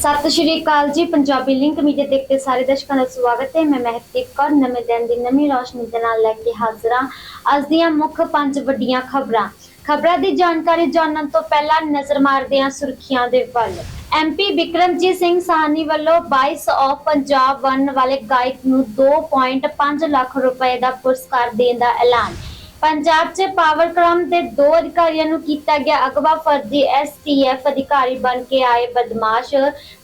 ਸਤਿ ਸ਼੍ਰੀ ਅਕਾਲ ਜੀ, Punjabi link media ਦੇਖਦੇ ਸਾਰੇ ਦਰਸ਼ਕਾਂ ਦਾ ਸਵਾਗਤ ਹੈ। ਮੈਂ ਮਹਿਕਦੀਪ ਕੌਰ, ਨਵੇਂ ਦਿਨ ਦੀ ਨਵੀਂ ਰੋਸ਼ਨੀ ਦੇ ਨਾਲ ਲੈ ਕੇ ਹਾਜ਼ਰ ਹਾਂ। ਅੱਜ ਦੀਆਂ ਮੁੱਖ ਪੰਜ ਵੱਡੀਆਂ ਖਬਰਾਂ। ਖਬਰਾਂ ਦੀ ਜਾਣਕਾਰੀ ਜਾਣਨ ਤੋਂ ਪਹਿਲਾਂ ਨਜ਼ਰ ਮਾਰਦੇ ਹਾਂ ਸੁਰਖੀਆਂ ਦੇ ਵੱਲ। ਐਮਪੀ ਵਿਕਰਮਜੀਤ ਸਿੰਘ ਸਾਹਨੀ ਵੱਲੋਂ 22 ਆਫ ਪੰਜਾਬ ਵਨ ਵਾਲੇ ਗਾਇਕ ਨੂੰ 2.5 ਲੱਖ ਰੁਪਏ ਦਾ ਪੁਰਸਕਾਰ ਦੇਣ ਦਾ ਐਲਾਨ। ਪੰਜਾਬ 'ਚ ਪਾਵਰਕ੍ਰਾਮ ਦੇ ਦੋ ਅਧਿਕਾਰੀਆਂ ਨੂੰ ਕੀਤਾ ਗਿਆ ਅਗਵਾ, ਫਰਜ਼ੀ ਐਸਟੀਐਫ ਅਧਿਕਾਰੀ ਬਣ ਕੇ ਆਏ ਬਦਮਾਸ਼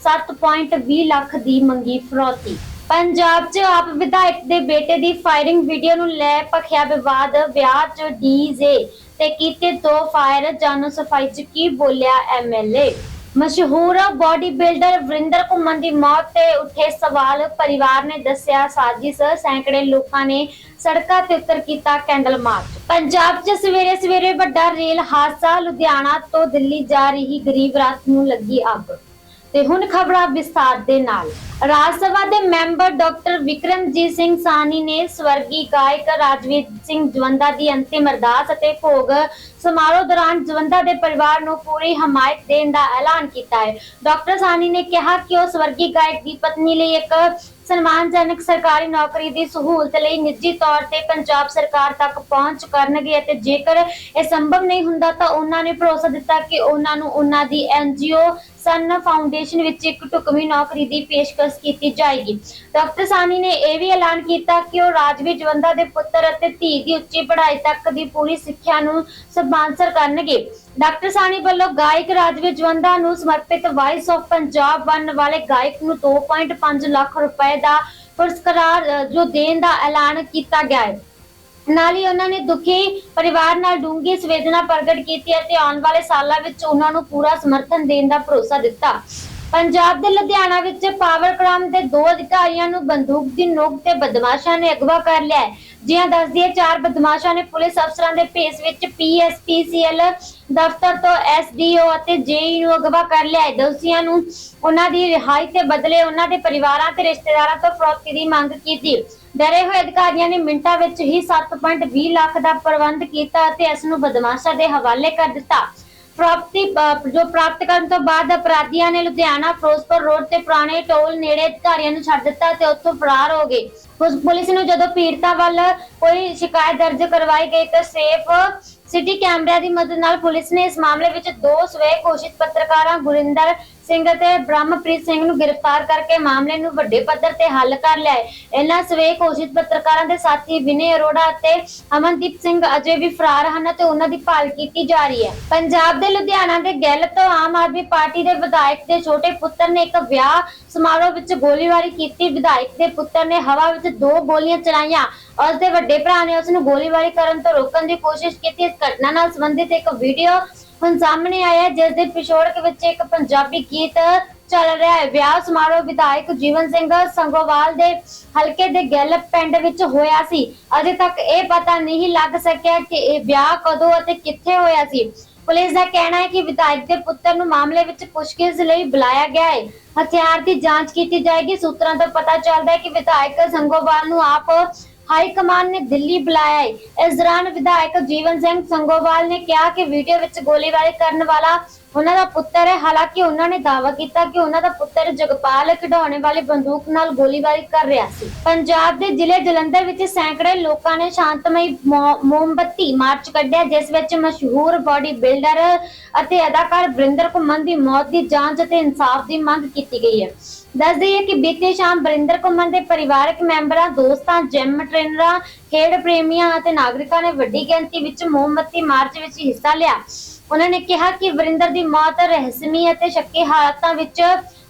7.20 ਲੱਖ ਦੀ ਮੰਗੀ ਫਰੋਤੀ। ਪੰਜਾਬ 'ਚ ਆਪ ਵਿਧਾਇਕ ਦੇ ਬੇਟੇ ਦੀ ਫਾਇਰਿੰਗ ਵੀਡੀਓ ਨੂੰ ਲੈ ਭਖਿਆ ਵਿਵਾਦ, ਵਿਆਹ 'ਚ ਡੀਜੇ ਤੇ ਕੀਤੇ ਦੋ ਫਾਇਰ ਜਾਨੋ ਸਫ਼ਾਈ 'ਚ ਕੀ ਬੋਲਿਆ ਐਮਐਲਏ ਮਸ਼ਹੂਰ ਬਾਡੀ ਬਿਲਡਰ ਵਰਿੰਦਰ ਘੁੰਮਣ ਦੀ ਮੌਤ ਤੇ ਉੱਠੇ ਸਵਾਲ ਪਰਿਵਾਰ ਨੇ ਦੱਸਿਆ, ਸਾਜ਼ਿਸ਼ ਸੈਂਕੜੇ ਲੋਕਾਂ ਨੇ ਸੜਕਾਂ ਤੇ ਉਤਰ ਕੀਤਾ ਕੈਂਡਲ ਮਾਰਚ। ਪੰਜਾਬ 'ਚ ਸਵੇਰੇ ਸਵੇਰੇ ਵੱਡਾ ਰੇਲ ਹਾਦਸਾ, ਲੁਧਿਆਣਾ ਤੋਂ ਦਿੱਲੀ ਜਾ ਰਹੀ ਗਰੀਬ ਰਾਤ ਨੂੰ ਲੱਗੀ ਅੱਗ। ਤੇ ਹੁਣ ਖਬਰਾਂ ਵਿਸਥਾਰ ਦੇ ਨਾਲ। ਰਾਜ ਸਭਾ ਦੇ ਮੈਂਬਰ ਡਾਕਟਰ ਵਿਕਰਮਜੀਤ ਸਿੰਘ ਸਾਨੀ ਨੇ ਸਵਰਗੀ ਗਾਇਕ ਰਾਜਵੀਰ ਸਿੰਘ ਜਵੰਦਾ ਦੀ ਅੰਤਿਮ ਅਰਦਾਸ ਅਤੇ ਭੋਗ ਸਮਾਰੋਹ ਦੌਰਾਨ ਜਵੰਦਾ ਦੇ ਪਰਿਵਾਰ ਨੂੰ ਪੂਰੀ ਹਮਾਇਤ ਦੇਣ ਦਾ ਐਲਾਨ ਕੀਤਾ ਹੈ। ਡਾਕਟਰ ਸਾਨੀ ਨੇ ਕਿਹਾ ਕਿ ਉਹ ਸਵਰਗੀ ਗਾਇਕ ਦੀ ਪਤਨੀ ਲਈ ਇੱਕ ਸਨਮਾਨਜਨਕ ਸਰਕਾਰੀ ਨੌਕਰੀ ਦੀ ਸਹੂਲਤ ਲਈ ਨਿੱਜੀ ਤੌਰ ਤੇ ਪੰਜਾਬ ਸਰਕਾਰ ਤੱਕ ਪਹੁੰਚ ਕਰਨਗੇ ਅਤੇ ਜੇਕਰ ਇਹ ਸੰਭਵ ਨਹੀਂ ਹੁੰਦਾ ਤਾਂ ਉਹਨਾਂ ਨੇ ਭਰੋਸਾ ਦਿੱਤਾ ਕਿ ਉਹਨਾਂ ਨੂੰ ਉਹਨਾਂ ਦੀ ਐਨਜੀਓ ਸਨ ਫਾਊਂਡੇਸ਼ਨ ਵਿੱਚ ਇੱਕ ਢੁਕਵੀਂ ਨੌਕਰੀ ਦੀ ਪੇਸ਼ਕਸ਼ ਕੀਤੀ ਜਾਏਗੀ। ਡਾਕਟਰ ਸਾਨੀ ਨੇ ਇਹ ਵੀ ਐਲਾਨ ਕੀਤਾ ਕਿ ਉਹ ਰਾਜਵੀਰ ਜਵੰਦਾ ਦੇ ਪੁੱਤਰ ਅਤੇ ਧੀ ਦੀ ਉੱਚੀ ਪੜ੍ਹਾਈ ਤੱਕ ਦੀ ਪੂਰੀ ਸਿੱਖਿਆ ਨੂੰ ਸਪਾਂਸਰ ਕਰਨਗੇ। ਡਾਕਟਰ ਸਾਨੀ ਵੱਲੋਂ ਗਾਇਕ ਰਾਜਵੀਰ ਜਵੰਦਾ ਨੂੰ ਸਮਰਪਿਤ ਵਾਇਸ ਆਫ ਪੰਜਾਬ ਬਣਨ ਵਾਲੇ ਗਾਇਕ ਨੂੰ 2.5 ਲੱਖ ਰੁਪਏ ਦਾ ਪੁਰਸਕਾਰ ਜੋ ਦੇਣ ਦਾ ਐਲਾਨ ਕੀਤਾ ਗਿਆ ਹੈ। ਨਾਲ ਹੀ ਉਹਨਾਂ ਨੇ ਦੁਖੀ ਪਰਿਵਾਰ ਨਾਲ ਡੂੰਘੀ ਸੰਵੇਦਨਾ ਪ੍ਰਗਟ ਕੀਤੀ ਅਤੇ ਆਉਣ ਵਾਲੇ ਸਾਲਾਂ ਵਿੱਚ ਉਹਨਾਂ ਨੂੰ ਪੂਰਾ ਸਮਰਥਨ ਦੇਣ ਦਾ ਭਰੋਸਾ ਦਿੱਤਾ। ਪੰਜਾਬ ਦੇ ਲੁਧਿਆਣਾ ਵਿੱਚ ਪਾਵਰਕ੍ਰਾਮ ਦੇ ਦੋ ਅਧਿਕਾਰੀਆਂ ਨੂੰ ਬੰਦੂਕ ਦੀ ਨੋਕ ਤੇ ਬਦਮਾਸ਼ਾਂ ਨੇ ਅਗਵਾ ਕਰ ਲਿਆ ਹੈ। ਜਿਹਾਂ ਦੱਸਦੀ ਹੈ, ਚਾਰ ਬਦਮਾਸ਼ਾਂ ਨੇ ਪੁਲਿਸ ਅਫਸਰਾਂ ਦੇ ਭੇਸ ਵਿੱਚ ਪੀਐਸਪੀਸੀਐਲ ਦਫ਼ਤਰ ਤੋਂ ਐਸਡੀਓ ਅਤੇ ਜੇਈ ਨੂੰ ਅਗਵਾ ਕਰ ਲਿਆ ਹੈ। ਦੋਸ਼ੀਆਂ ਨੂੰ ਉਹਨਾਂ ਦੀ ਰਿਹਾਈ ਤੇ ਬਦਲੇ ਉਹਨਾਂ ਦੇ ਪਰਿਵਾਰਾਂ ਤੇ ਰਿਸ਼ਤੇਦਾਰਾਂ ਤੋਂ ਫਰੌਤੀ ਦੀ ਮੰਗ ਕੀਤੀ। ਡਰੇ ਹੋਏ ਅਧਿਕਾਰੀਆਂ ਨੇ ਮਿੰਟਾਂ ਵਿੱਚ ਹੀ 7.20 ਲੱਖ ਦਾ ਪ੍ਰਬੰਧ ਕੀਤਾ ਅਤੇ ਇਸ ਨੂੰ ਬਦਮਾਸ਼ਾਂ ਦੇ ਹਵਾਲੇ ਕਰ ਦਿੱਤਾ। ਪ੍ਰਾਪਤੀ ਜੋ ਪ੍ਰਾਪਤ ਕਰਨ ਤੋਂ ਬਾਅਦ ਅਪਰਾਧੀਆਂ ਨੇ ਲੁਧਿਆਣਾ ਫਿਰੋਜ਼ਪੁਰ ਰੋਡ ਤੇ ਪੁਰਾਣੇ ਟੋਲ ਨੇੜੇ ਅਧਿਕਾਰੀਆਂ ਨੂੰ ਛੱਡ ਦਿੱਤਾ ਤੇ ਉੱਥੋਂ ਫਰਾਰ ਹੋ ਗਏ। ਪੁਲਿਸ- ਨੂੰ ਜਦੋਂ ਪੀੜਤਾ ਵੱਲ ਕੋਈ ਸ਼ਿਕਾਇਤ ਦਰਜ ਕਰਵਾਈ ਗਈ ਤਾਂ ਸੇਫ ਸਿਟੀ ਕੈਮਰਿਆਂ ਦੀ ਮਦਦ ਨਾਲ ਪੁਲਿਸ ਨੇ ਇਸ ਮਾਮਲੇ ਵਿੱਚ ਦੋ ਸਵੈ ਘੋਸ਼ਿਤ ਪੱਤਰਕਾਰਾਂ, ਗੁਰਿੰਦਰ ਸਿੰਘ ਅਤੇ ਬ੍ਰਹਮਪ੍ਰੀਤ ਸਿੰਘ ਨੂੰ ਗ੍ਰਿਫਤਾਰ ਕਰਕੇ ਮਾਮਲੇ ਨੂੰ ਵੱਡੇ ਪੱਧਰ ਤੇ ਹੱਲ ਕਰ ਲਿਆ ਹੈ। ਇਹਨਾਂ ਸਵੈ ਘੋਸ਼ਿਤ ਪੱਤਰਕਾਰਾਂ ਦੇ ਸਾਥੀ ਵਿਨੇ ਅਰੋੜਾ ਅਤੇ ਅਮਨਦੀਪ ਸਿੰਘ ਅਜੇ ਵੀ ਫਰਾਰ ਹਨ ਤੇ ਉਹਨਾਂ ਦੀ ਭਾਲ ਕੀਤੀ ਜਾ ਰਹੀ ਹੈ। ਪੰਜਾਬ ਦੇ ਲੁਧਿਆਣਾ ਦੇ ਗਿੱਲ ਤੋਂ ਆਮ ਆਦਮੀ ਪਾਰਟੀ ਦੇ ਵਿਧਾਇਕ ਦੇ ਛੋਟੇ ਪੁੱਤਰ ਨੇ ਇੱਕ ਵਿਆਹ ਸਮਾਰੋਹ ਵਿੱਚ ਗੋਲੀਬਾਰੀ ਕੀਤੀ। ਵਿਧਾਇਕ ਦੇ ਪੁੱਤਰ ਨੇ ਹਵਾ ਵਿੱਚ ਦੋ ਗੋਲੀਆਂ ਚਲਾਈਆਂ। ਉਸ ਦੇ ਵੱਡੇ ਭਰਾ ਨੇ ਉਸ ਨੂੰ ਗੋਲੀਬਾਰੀ ਕਰਨ ਤੋਂ ਰੋਕਣ ਦੀ ਕੋਸ਼ਿਸ਼ ਕੀਤੀ। ਇਸ ਘਟਨਾ ਨਾਲ ਸੰਬੰਧਿਤ ਇੱਕ ਵੀਡੀਓ ਹੁਣ ਸਾਹਮਣੇ ਆਇਆ ਜਿਸ ਦੇ ਪਿਛੋੜਕ ਵਿੱਚ ਇੱਕ ਪੰਜਾਬੀ ਗੀਤ ਚੱਲ ਰਿਹਾ ਹੈ। ਵਿਆਹ ਸਮਾਰੋਹ ਵਿਧਾਇਕ ਜੀਵਨ ਸਿੰਘ ਸੰਗੋਵਾਲ ਦੇ ਹਲਕੇ ਦੇ ਗਿੱਲ ਪਿੰਡ ਵਿੱਚ ਹੋਇਆ ਸੀ। ਅਜੇ ਤੱਕ ਇਹ ਪਤਾ ਨਹੀਂ ਲੱਗ ਸਕਿਆ ਕਿ ਇਹ ਵਿਆਹ ਕਦੋਂ ਅਤੇ ਕਿੱਥੇ ਹੋਇਆ ਸੀ। ਪੁਲਿਸ ਦਾ ਕਹਿਣਾ ਹੈ ਕਿ ਵਿਧਾਇਕ ਦੇ ਪੁੱਤਰ ਨੂੰ ਮਾਮਲੇ ਵਿੱਚ ਪੁੱਛਗਿੱਛ ਲਈ ਬੁਲਾਇਆ ਗਿਆ ਹੈ। ਹਥਿਆਰ ਦੀ ਜਾਂਚ ਕੀਤੀ ਜਾਏਗੀ। ਸੂਤਰਾਂ ਤੋਂ ਪਤਾ ਚੱਲਦਾ ਹੈ ਕਿ ਵਿਧਾਇਕ ਸੰਗੋਵਾਲ ਨੂੰ ਆਪ ਹਾਈ ਕਮਾਨ ਨੇ ਦਿੱਲੀ ਬੁਲਾਇਆ ਹੈ ਇਸ ਦੌਰਾਨ ਵਿਧਾਇਕ ਜੀਵਨ ਸਿੰਘ ਸੰਗੋਵਾਲ ਨੇ ਕਿਹਾ ਕਿ ਵੀਡੀਓ ਵਿੱਚ ਗੋਲੀਬਾਰੀ ਕਰਨ ਵਾਲਾ ਉਹਨਾਂ ਦਾ ਪੁੱਤਰ ਹੈ। ਹਾਲਾਂਕਿ ਉਹਨਾਂ ਨੇ ਦਾਅਵਾ ਕੀਤਾ ਕਿ ਉਹਨਾਂ ਦਾ ਪੁੱਤਰ ਜਗਪਾਲ ਖਿਡੌਣੇ ਵਾਲੀ ਬੰਦੂਕ ਨਾਲ ਗੋਲੀਬਾਰੀ ਕਰ ਰਿਹਾ ਸੀ। ਪੰਜਾਬ ਦੇ ਜ਼ਿਲ੍ਹੇ ਜਲੰਧਰ ਵਿੱਚ ਸੈਂਕੜੇ ਲੋਕਾਂ ਨੇ ਸ਼ਾਂਤਮਈ ਮੋਮਬੱਤੀ ਮਾਰਚ ਕੱਢਿਆ, ਜਿਸ ਵਿੱਚ ਮਸ਼ਹੂਰ ਬਾਡੀ ਬਿਲਡਰ ਅਤੇ ਅਦਾਕਾਰ ਬਰਿੰਦਰ ਘੁੰਮਣ ਦੀ ਮੌਤ ਦੀ ਜਾਂਚ ਅਤੇ ਇਨਸਾਫ ਦੀ ਮੰਗ ਕੀਤੀ ਗਈ ਹੈ। ਦੱਸ ਦਈਏ ਕਿ ਬੀਤੇ ਸ਼ਾਮ ਬਰਿੰਦਰ ਘੁੰਮਣ ਦੇ ਪਰਿਵਾਰਕ ਮੈਂਬਰਾਂ, ਦੋਸਤਾਂ ਜਿਮ ਟ੍ਰੇਨਰਾਂ ਖੇਡ ਪ੍ਰੇਮੀਆਂ ਅਤੇ ਨਾਗਰਿਕਾਂ ਨੇ ਵੱਡੀ ਗਿਣਤੀ ਵਿੱਚ ਮੋਮਬੱਤੀ ਮਾਰਚ ਵਿੱਚ ਹਿੱਸਾ ਲਿਆ। ਉਹਨਾਂ ਨੇ ਕਿਹਾ ਕਿ ਵਰਿੰਦਰ ਦੀ ਮੌਤ ਰਹੱਸਮਈ ਅਤੇ ਸ਼ੱਕੀ ਹਾਲਾਤਾਂ ਵਿੱਚ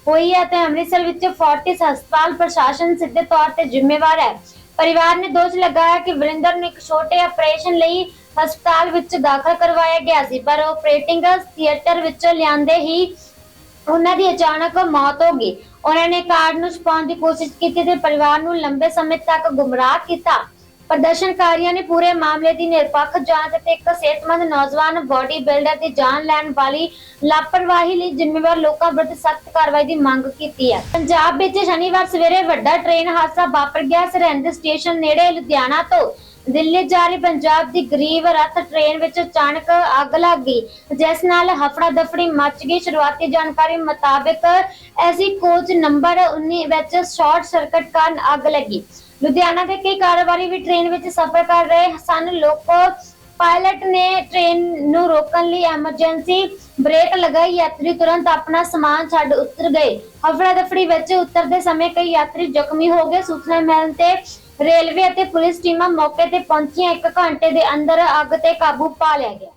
ਹੋਈ ਹੈ ਤੇ ਅੰਮ੍ਰਿਤਸਰ ਵਿੱਚ ਫੋਰਟਿਸ ਹਸਪਤਾਲ ਪ੍ਰਸ਼ਾਸਨ ਸਿੱਧੇ ਤੌਰ ਤੇ ਜ਼ਿੰਮੇਵਾਰ ਹੈ। ਪਰਿਵਾਰ ਨੇ ਦੋਸ਼ ਲਗਾਇਆ ਕਿ ਵਰਿੰਦਰ ਨੂੰ ਇੱਕ ਛੋਟੇ ਆਪਰੇਸ਼ਨ ਲਈ ਹਸਪਤਾਲ ਵਿੱਚ ਦਾਖਲ ਕਰਵਾਇਆ ਗਿਆ ਸੀ, ਪਰ ਆਪਰੇਟਿੰਗ ਥੀਏਟਰ ਵਿੱਚ ਲਿਆਂਦੇ ਹੀ ਉਹਨਾਂ ਦੀ ਅਚਾਨਕ ਮੌਤ ਹੋ ਗਈ। ਉਹਨਾਂ ਨੇ ਕਾਰਡ ਨੂੰ ਛੁਪਾਉਣ ਦੀ ਕੋਸ਼ਿਸ਼ ਕੀਤੀ ਤੇ ਪਰਿਵਾਰ ਨੂੰ ਲੰਬੇ ਸਮੇਂ ਤੱਕ ਗੁੰਮਰਾਹ ਕੀਤਾ। ਪ੍ਰਦਰਸ਼ਨਕਾਰੀਆਂ ਨੇ ਪੂਰੇ ਮਾਮਲੇ ਦੀ ਨਿਰਪੱਖ ਜਾਂਚ ਅਤੇ ਇੱਕ ਸਿਹਤਮੰਦ ਨੌਜਵਾਨ ਬਾਡੀ ਬਿਲਡਰ ਦੀ ਜਾਨ ਲੈਣ ਵਾਲੀ ਲਾਪਰਵਾਹੀ ਲਈ ਜ਼ਿੰਮੇਵਾਰ ਲੋਕਾਂ ਵਿਰੁੱਧ ਸਖਤ ਕਾਰਵਾਈ ਦੀ ਮੰਗ ਕੀਤੀ ਹੈ। ਪੰਜਾਬ ਵਿੱਚ ਸ਼ਨੀਵਾਰ ਸਵੇਰੇ ਵੱਡਾ ਟ੍ਰੇਨ ਹਾਦਸਾ ਵਾਪਰ ਗਿਆ। ਸਰਹੰਦ ਸਟੇਸ਼ਨ ਨੇੜੇ ਲੁਧਿਆਣਾ ਤੋਂ ਦਿੱਲੀ ਜਾ ਰਹੀ ਪੰਜਾਬ ਦੀ ਗਰੀਬ ਰੱਥ ਟ੍ਰੇਨ ਵਿੱਚ ਅਚਾਨਕ ਅੱਗ ਲੱਗ ਗਈ, ਜਿਸ ਨਾਲ ਹਫੜਾ ਦਫੜੀ ਮਚ ਗਈ। ਸ਼ੁਰੂਆਤੀ ਜਾਣਕਾਰੀ ਮੁਤਾਬਕ, ਐਸੀ ਕੋਚ ਨੰਬਰ 19 ਵਿੱਚ ਸ਼ਾਰਟ ਸਰਕਟ ਕਾਰਨ ਅੱਗ ਲੱਗੀ। ਲੁਧਿਆਣਾ ਦੇ ਕਈ ਕਾਰੋਬਾਰੀ ਵੀ ਟ੍ਰੇਨ ਵਿੱਚ ਸਫ਼ਰ ਕਰ ਰਹੇ ਸਨ। ਲੋਕੋ ਪਾਇਲਟ ਨੇ ਟ੍ਰੇਨ ਨੂੰ ਰੋਕਣ ਲਈ ਐਮਰਜੈਂਸੀ ਬ੍ਰੇਕ ਲਗਾਈ। ਯਾਤਰੀ ਤੁਰੰਤ ਆਪਣਾ ਸਮਾਨ ਛੱਡ ਉਤਰ ਗਏ। ਹਫੜਾ ਦਫੜੀ ਵਿੱਚ ਉਤਰਦੇ ਸਮੇਂ ਕਈ ਯਾਤਰੀ ਜ਼ਖਮੀ ਹੋ ਗਏ। ਸੂਚਨਾ ਮਿਲਣ ਤੇ ਰੇਲਵੇ ਅਤੇ ਪੁਲਿਸ ਟੀਮਾਂ ਮੌਕੇ ਤੇ ਪਹੁੰਚੀਆਂ। ਇੱਕ ਘੰਟੇ ਦੇ ਅੰਦਰ ਅੱਗ ਤੇ ਕਾਬੂ ਪਾ ਲਿਆ ਗਿਆ।